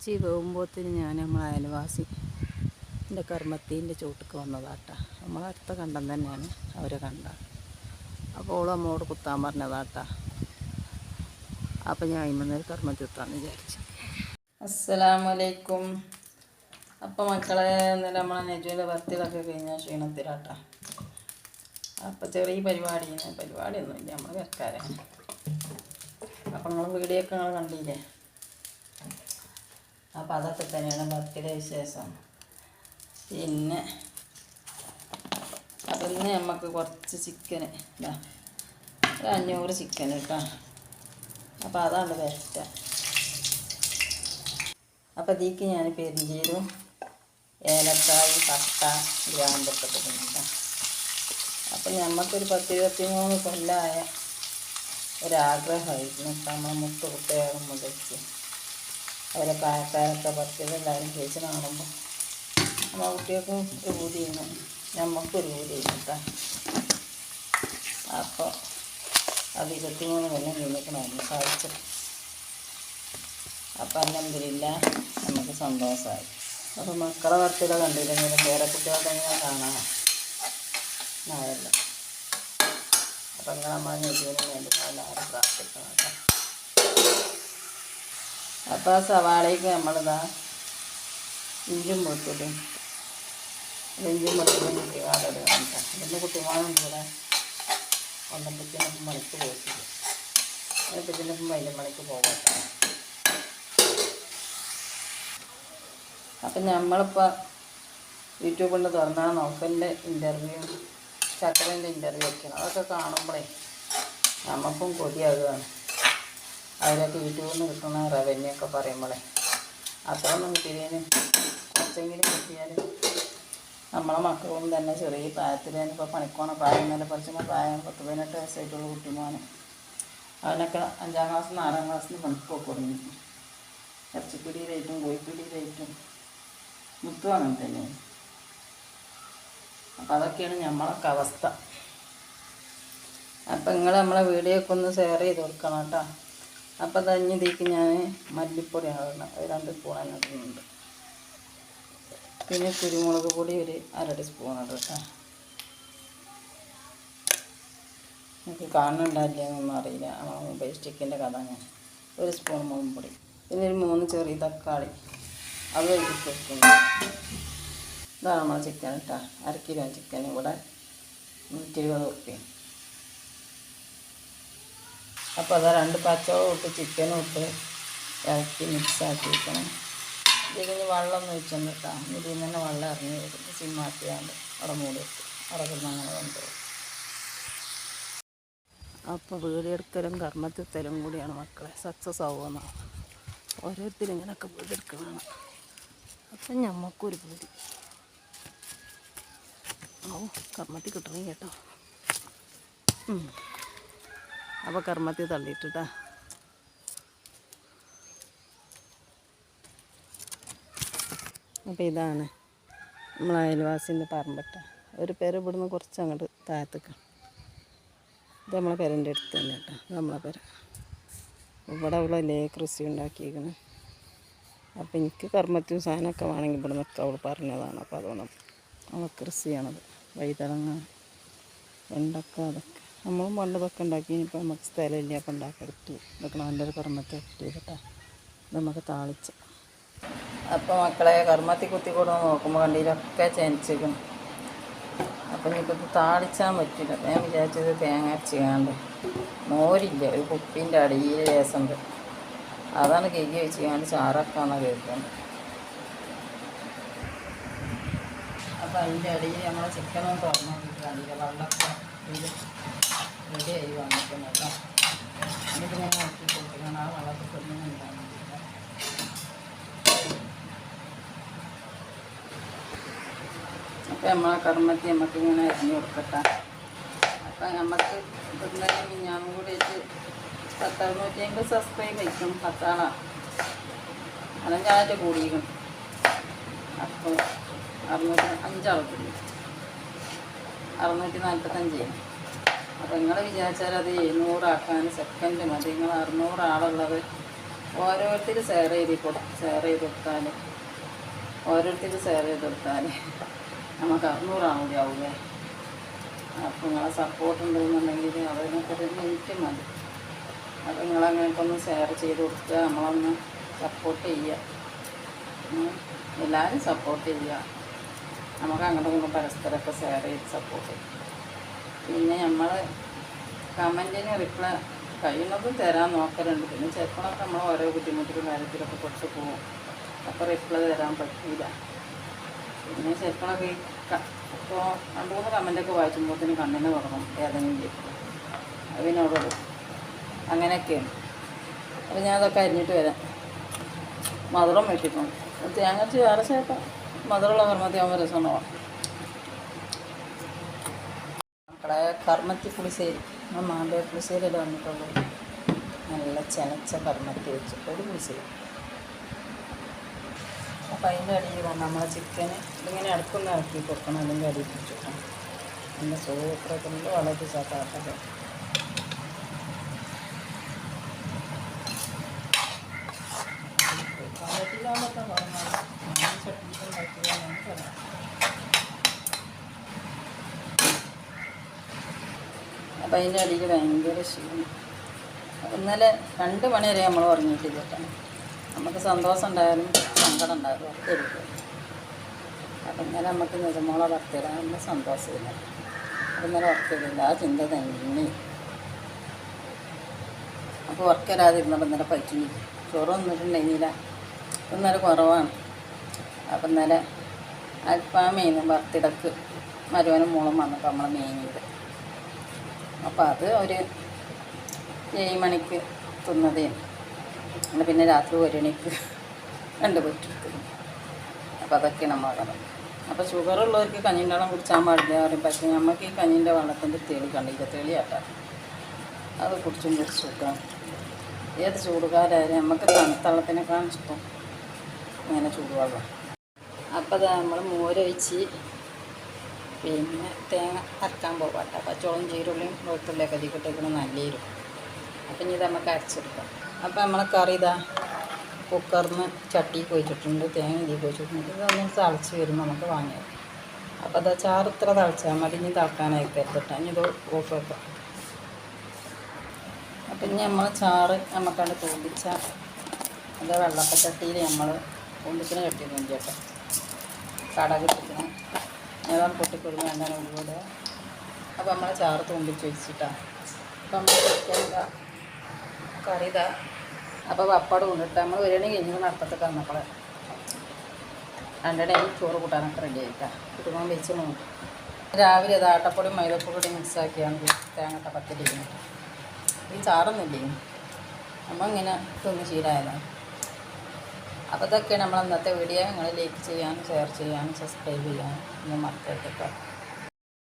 ഇറച്ചി വേകുമ്പോഴത്തേന് ഞാൻ നമ്മളെ അയൽവാസി എന്റെ കർമ്മത്തീന്റെ ചോട്ടിക്ക് വന്നതാട്ടാ. നമ്മളെ അടുത്ത കണ്ടം തന്നെയാണ് അവരെ കണ്ട. അപ്പോൾ ഓൾ അമ്മോട് കുത്താൻ പറഞ്ഞതാട്ടാ. അപ്പം ഞാൻ ഇന്നൊരു കർമ്മത്തി കുത്താന്ന് വിചാരിച്ചു. അസ്സലാമലൈക്കും. അപ്പം മക്കളെ ഇന്നലെ നമ്മളെ നെജുവിന്റെ ബർത്ത്ഡേയൊക്കെ കഴിഞ്ഞാൽ ക്ഷീണത്തിലാട്ടാ. അപ്പം ചെറിയ പരിപാടി പരിപാടിയൊന്നുമില്ല. നമ്മൾ കിടക്കാരാണ് അപ്പം നിങ്ങൾ വീഡിയോ ഒക്കെ നിങ്ങൾ കണ്ടില്ലേ? അപ്പം അതൊക്കെ തന്നെയാണ് ബർത്ത്ഡേ വിശേഷം. പിന്നെ അപ്പം ഇന്ന് നമുക്ക് കുറച്ച് ചിക്കൻ ഒരു അഞ്ഞൂറ് ചിക്കൻ കേട്ടോ അപ്പം അതാണ് ബെസ്റ്റ് അപ്പം ഇതിക്ക് ഞാൻ പെരിഞ്ചീരും ഏലക്കായി പട്ട ഗ്രാമ്പൊക്കെ ഇട്ടിട്ടുണ്ട്. അപ്പം നമുക്കൊരു പത്ത് ഇരുപത്തി മൂന്ന് കൊല്ലമായ ഒരാഗ്രഹമായിരുന്നു. കാരണം മുട്ട് കുട്ടികളും അവരെ പ്രായക്കാരൊക്കെ പറ്റിയത് എല്ലാവരും ചേച്ചി കാണുമ്പോൾ നമ്മളെ കുട്ടികൾക്ക് ഒരു പൂതിയാണ് നമുക്കൊരു പൂതിയാണ് കേട്ടോ അപ്പോൾ അത് ഇരുപത്തിമൂന്ന് കൊല്ലം കഴിഞ്ഞിട്ടുണ്ടായിരുന്നു സാധിച്ചു. അപ്പം അല്ലെങ്കിലില്ല നമുക്ക് സന്തോഷമായി അപ്പോൾ മക്കളെ വർത്തിയുടെ കണ്ടില്ലെങ്കിലും വേറെ കുട്ടികളെ ഞാൻ കാണാം? നായല്ല അപ്പം നിങ്ങൾ നമ്മളെ നെയ്യുവിന് വേണ്ടി എല്ലാവരും പ്രാർത്ഥിക്കണം കേട്ടോ അപ്പോൾ ആ സവാളയ്ക്ക് നമ്മളിതാ ഇഞ്ചും പൊട്ടിടും ഇഞ്ചും പൊട്ടിടും കുട്ടികളോട് കേട്ടോ ഇതിന്റെ കൂടെ ഒന്നപ്പത്തിനൊപ്പം മണിക്ക് പോയിട്ടില്ല. ഒന്നപ്പത്തിനൊപ്പം വലിയ മണിക്ക് പോകട്ടെ അപ്പം നമ്മളിപ്പോൾ യൂട്യൂബിൽ തുറന്നാൽ നോക്കലിന്റെ ഇന്റർവ്യൂ ചക്കരന്റെ ഇന്റർവ്യൂ ഒക്കെയാണ് അതൊക്കെ കാണുമ്പോഴേ നമുക്കും കൊതിയാകുകയാണ് അവരൊക്കെ വീട്ടിൽ നിന്ന് കിട്ടുന്ന റവന്യൂ ഒക്കെ പറയുമ്പോഴേ അത്രയൊന്നും കിട്ടിയതിന് കുറച്ചെങ്കിലും കിട്ടിയാൽ നമ്മളെ മക്കളും തന്നെ ചെറിയ പ്രായത്തിൽ ഇപ്പോൾ പണിക്കോണ പ്രായം നല്ല കുറച്ചുമ്പോൾ പ്രായം പത്ത് പതിനെട്ട് വയസ്സായിട്ടുള്ള കുട്ടിമോന്. അവനൊക്കെ അഞ്ചാം ക്ലാസ് നാലാം ക്ലാസ്സിന് പണിക്കൊക്കെ തുടങ്ങി. കോഴിപ്പിടി റേറ്റും മുത്തും അങ്ങനെ തന്നെയാണ്. അപ്പം അതൊക്കെയാണ് നമ്മളൊക്കെ അവസ്ഥ. അപ്പം നിങ്ങൾ നമ്മളെ വീഡിയോ ഒക്കെ ഒന്ന് ഷെയർ ചെയ്ത് കൊടുക്കണം കേട്ടോ. അപ്പം തഞ്ഞിതേക്ക് ഞാൻ മല്ലിപ്പൊടി ആകണം ഒരു രണ്ട് സ്പൂൺ അതിനകത്തുണ്ട് പിന്നെ കുരുമുളക് പൊടി ഒരു അരടി സ്പൂൺ ഉണ്ട് കേട്ടോ. എനിക്ക് കാണുന്നുണ്ടാവില്ല എന്നൊന്നും അറിയില്ല. മൊബൈൽ സ്റ്റിക്കിന്റെ കഥ ഞാൻ. ഒരു സ്പൂൺ മുളകും പൊടി. പിന്നെ ഒരു മൂന്ന് ചെറിയ തക്കാളി. അത് ഒഴിച്ച് കൊടുക്കുന്നു ഇതാണ് ചിക്കൻ കേട്ടോ അര കിലോ ചിക്കൻ ഇവിടെ നൂറ്റി ഇരുപത് ഉറുപ്പ്യ അപ്പോൾ അത് രണ്ട് പച്ചവും ഇട്ട് ചിക്കനും ഇട്ട് ഇറക്കി മിക്സ് ആക്കി വെക്കണം ഇതിന് വെള്ളം ഒന്ന് ഒഴിച്ചൊന്ന് കേട്ടോ ഇതിൽ നിന്ന് തന്നെ വെള്ളം ഇറങ്ങി വരും. സിമ്മാക്കിയാണ്ട് അവിടെ മൂടി വെക്കും. അവിടെ കിടന്ന് അങ്ങനെ കൊണ്ടുപോകും. അപ്പോൾ വീടെടുക്കലും കർമ്മത്തിത്തലും കൂടിയാണ് മക്കളെ. സക്സസ് ആവുമെന്നാണ് ഓരോരുത്തരും ഇങ്ങനെയൊക്കെ വീടെടുക്കണം അപ്പം ഞമ്മക്കൊരു പൂതി. ഓ കർമ്മത്തിൽ കിട്ടണം കേട്ടോ. അപ്പോൾ കർമ്മത്തിൽ തള്ളിയിട്ടിട്ട. അപ്പോൾ ഇതാണ് നമ്മൾ അയൽവാസിന്റെ പറമ്പട്ട. ഒരു പേര് ഇവിടുന്ന് കുറച്ച് അങ്ങോട്ട് താഴത്തേക്ക്. ഇത് നമ്മളെ പേരന്റെ അടുത്ത് തന്നെ കേട്ടോ. നമ്മളെ പേര. ഇവിടെ അവളല്ലേ കൃഷി ഉണ്ടാക്കിയിരിക്കുന്നത് അപ്പം എനിക്ക് കർമ്മത്തിനും സാധനമൊക്കെ വേണമെങ്കിൽ ഇവിടെ നിൽക്കുക അവൾ പറഞ്ഞതാണ്. അപ്പോൾ അതുകൊണ്ട് അവൾ കൃഷി ചെയ്യണത് വൈതളങ്ങ വെണ്ടക്ക അതൊക്കെ. നമ്മളും മുല്ലതൊക്കെ ഉണ്ടാക്കി ഇനിയിപ്പോൾ നമുക്ക് സ്ഥലമില്ല അപ്പം ഉണ്ടാക്കിയെടുത്തു ഇതൊക്കെ നല്ലൊരു കർമ്മത്തെ എടുത്തു കേട്ടോ നമുക്ക് താളിച്ച്. അപ്പോൾ മക്കളെ കർമ്മത്തിൽ കുത്തി കൂടെ നോക്കുമ്പോൾ കണ്ടിയിലൊക്കെ ചെനച്ചിരിക്കണം അപ്പം ഇനിയിപ്പോൾ താളിച്ചാൻ പറ്റില്ല. ഞാൻ വിചാരിച്ചത് തേങ്ങ അരച്ചിക്കാണ്ട് മോരില്ല ഒരു കുപ്പീന്റെ അടിയിൽ രസമുണ്ട് അതാണ് കെയ്കി വെച്ചിക്കാണ്ട് ചാറാക്കാന്നാണ് കേൾക്കുന്നത്. അപ്പം അതിന്റെ അടിയിൽ നമ്മളെ ചിക്കനും തുറന്നു നോക്കിയിട്ടില്ല വെള്ളമൊക്കെ ഇതിൽ റെഡി ആയി വന്നിട്ടുണ്ട് കേട്ടോ. എന്നിട്ട് ഞാൻ നോക്കി കൊടുക്കണം. ആ വെള്ളത്തിൽ കൊണ്ടുണ്ടാകുന്നില്ല അപ്പം നമ്മളെ കർമ്മത്തി നമുക്ക് ഇങ്ങനെ അരിഞ്ഞു കൊടുക്കട്ടെ. അപ്പം നമുക്ക് കൂടി അമ്പത് സബ്സ്ക്രൈബ് വയ്ക്കും പത്താളാണ് അലഞ്ചാളത്തെ കൂടിയിരിക്കും അപ്പോൾ അറുന്നൂറ്റി കൂടി. അറുന്നൂറ്റി നാൽപ്പത്തഞ്ച് അപ്പോൾ നിങ്ങൾ വിചാരിച്ചാൽ അത് എഴുന്നൂറാക്കാൻ സെക്കൻഡ് മതി. നിങ്ങൾ അറുന്നൂറ് ആളുള്ളത് ഓരോരുത്തർ ഷെയർ ചെയ്ത് കൊടു ഷെയർ ചെയ്ത് കൊടുത്താൽ ഓരോരുത്തർ ഷെയർ ചെയ്ത് കൊടുത്താൽ നമുക്ക് അറുന്നൂറാണ് കൂടി ആവൂലേ? അപ്പോൾ നിങ്ങളെ സപ്പോർട്ട് ഉണ്ടെന്നുണ്ടെങ്കിൽ അതിനൊക്കെ ഒരു മിനിറ്റ് മതി. അപ്പോൾ നിങ്ങളങ്ങനെയൊക്കെ ഒന്ന് ഷെയർ ചെയ്ത് കൊടുക്കുക. നമ്മളൊന്ന് സപ്പോർട്ട് ചെയ്യുക. എല്ലാവരും സപ്പോർട്ട് ചെയ്യുക. നമുക്ക് അങ്ങോട്ടും ഇങ്ങോട്ടും പരസ്പരമൊക്കെ ഷെയർ ചെയ്ത് സപ്പോർട്ട് ചെയ്യും പിന്നെ നമ്മൾ കമന്റിന് റിപ്ലൈ കഴിയുന്നതും തരാൻ നോക്കലുണ്ട്. പിന്നെ ചിലപ്പോഴൊക്കെ നമ്മൾ ഓരോ ബുദ്ധിമുട്ടിലും കാര്യത്തിലൊക്കെ കുറച്ച് പോകും അപ്പോൾ റിപ്ലൈ തരാൻ പറ്റില്ല പിന്നെ ചിലപ്പോഴൊക്കെ ഈ ഇപ്പോൾ രണ്ട് മൂന്ന് കമന്റൊക്കെ വായിച്ചുമ്പോഴത്തേന് കണ്ണിന് തുടങ്ങും ഏതെങ്കിലും ചെയ്യും അത് പിന്നെ അവിടെ ഇടും അങ്ങനെയൊക്കെയാണ്. അപ്പോൾ ഞാൻ അതൊക്കെ അരിഞ്ഞിട്ട് വരാം. മധുരം വെട്ടിട്ടുണ്ട്. തേങ്ങ വേറെ ചേട്ടാ മധുരമുള്ള കർമ്മത്തി ആകുമ്പോൾ രസമുണ്ടാവും. മക്കളെ കർമ്മത്തി പുളിശ്ശേരി നമ്മൾ മാമ്പഴ പുളിശ്ശേരിയിൽ വന്നിട്ടുള്ളൂ. നല്ല ചെനച്ച കർമ്മത്തി വെച്ചിട്ട് ഒരു പുളിശ്ശേരി അപ്പം അതിന്റെ അടിയിൽ വന്ന് നമ്മളെ ചിക്കന് ഇതിങ്ങനെ അടുക്കൊന്ന് ഇറക്കി കൊടുക്കണം. അതിന്റെ അടിയിൽ പിടിച്ചിട്ടാണ് നല്ല സൂപ്പറൊക്കെ ഉണ്ട് വളരെ ചാട്ടാട്ടത് അപ്പം അതിന്റെ അടിയിൽ ഭയങ്കര ക്ഷീണം. ഇന്നലെ രണ്ട് മണി വരെ നമ്മൾ ഉറങ്ങിയിട്ടില്ല കേട്ടോ. നമുക്ക് സന്തോഷം ഉണ്ടായാലും സങ്കടം ഉണ്ടായാലും ഒക്കെ ഇരിക്കും അപ്പം ഇന്നലെ നമുക്ക് നിജമോളെ വർത്തിടാൻ നല്ല സന്തോഷമില്ല അപ്പം ഇന്നലെ ഉറക്കില്ല ആ ചിന്ത തന്നെ. അപ്പോൾ ഉറക്കരാതിരുന്നപ്പോൾ ഇന്നലെ പറ്റില്ല ചോറ് വന്നിട്ടുണ്ടെങ്കില ഇന്നലെ കുറവാണ്. അപ്പം ഇന്നലെ അൽഫാമേന്ന് വർത്തിടക്ക് മരുവനും മോളും വന്നപ്പോൾ നമ്മൾ മേങ്ങിയത് അപ്പോൾ അത് ഒരു ഏഴ് മണിക്ക് തിന്നതേ. അങ്ങനെ പിന്നെ രാത്രി ഒരു മണിക്ക് രണ്ട് പറ്റും അപ്പോൾ അതൊക്കെ നമ്മൾ കഥ അപ്പോൾ ഷുഗറുള്ളവർക്ക് കഞ്ഞിന്റെ വെള്ളം കുടിച്ചാൽ പാടില്ല പറയും. പക്ഷേ നമുക്ക് ഈ കഞ്ഞിന്റെ വെള്ളത്തിന്റെ തെളി കണ്ടില്ല? തെളിയാട്ടാ. അത് കുടിച്ചും കുടിച്ച് സുഖമാണ് ഏത് ചൂടുകാരായാലും നമുക്ക് തണുത്തള്ളത്തിനേക്കാളും ഇഷ്ടം ഇങ്ങനെ ചൂടുവെള്ളം. അപ്പോൾ നമ്മൾ മോരൊഴിച്ച് പിന്നെ തേങ്ങ അരക്കാൻ പോകട്ടെ പച്ചോളം ചീരുള്ളിയും വെളുത്തുള്ളിയൊക്കെ അതിക്കിട്ടേക്കണം നല്ല എരും അപ്പം ഇനി ഇത് നമുക്ക് അരച്ചെടുക്കാം. അപ്പോൾ നമ്മളെ കറി ഇതാ കുക്കറിന്ന് ചട്ടി പോയിട്ടിട്ടുണ്ട് തേങ്ങ ഇതിൽ കൊയിച്ചിട്ടുണ്ട് ഇതൊന്നും തളിച്ച് വരുമ്പോൾ നമുക്ക് വാങ്ങിയത് അപ്പോൾ അതാ ചാറ് ഇത്ര തളിച്ചാൽ മതി. ഇനി തിളക്കാനായി കരുതട്ടെ. ഇനി ഇത് ഓഫ് വെക്കാം അപ്പം ഇനി നമ്മൾ ചാറ് നമുക്കവിടെ തൂമ്പിച്ച അത് വെള്ളപ്പച്ചട്ടിയിൽ നമ്മൾ തൂമ്പിച്ചിന് കെട്ടി തൂമ്പിയട്ടെ കടക് ഇട്ടിക്കണം ഏതാണ് പൊട്ടിക്കൊടുങ്ങി അങ്ങനെ ഉള്ളിവിടെ അപ്പോൾ നമ്മൾ ചാറ് തൂമ്പിച്ച് വെച്ചിട്ടാണ് അപ്പം നമ്മൾ ചിക്കൻ ഇതാ. കറി ഇതാ. അപ്പോൾ പപ്പടം കൊണ്ടിട്ട് നമ്മൾ ബിരിയാണി കഴിഞ്ഞ് നടത്തത്തൊക്കെ വന്നപ്പോൾ രണ്ടണി ചോറ് കൂട്ടാനൊക്കെ റെഡി ആയിട്ടാണ് കുടുംബം വെച്ച് നോക്കും രാവിലെ ഇത് ആട്ടപ്പൊടി മൈദപ്പൊടി മിക്സാക്കിയാണ് തേങ്ങട്ട പത്തിരിക്കുന്നത് ഈ ചാറൊന്നുമില്ലേ? നമ്മൾ ഇങ്ങനെ തിന്ന് ശീലമായതാണ് അപ്പോൾ ഇതൊക്കെയാണ് നമ്മൾ ഇന്നത്തെ വീഡിയോ നിങ്ങൾ ലൈക്ക് ചെയ്യാനും ഷെയർ ചെയ്യാനും സബ്സ്ക്രൈബ് ചെയ്യാനും ഒന്നും മറക്കരുത് കേട്ടോ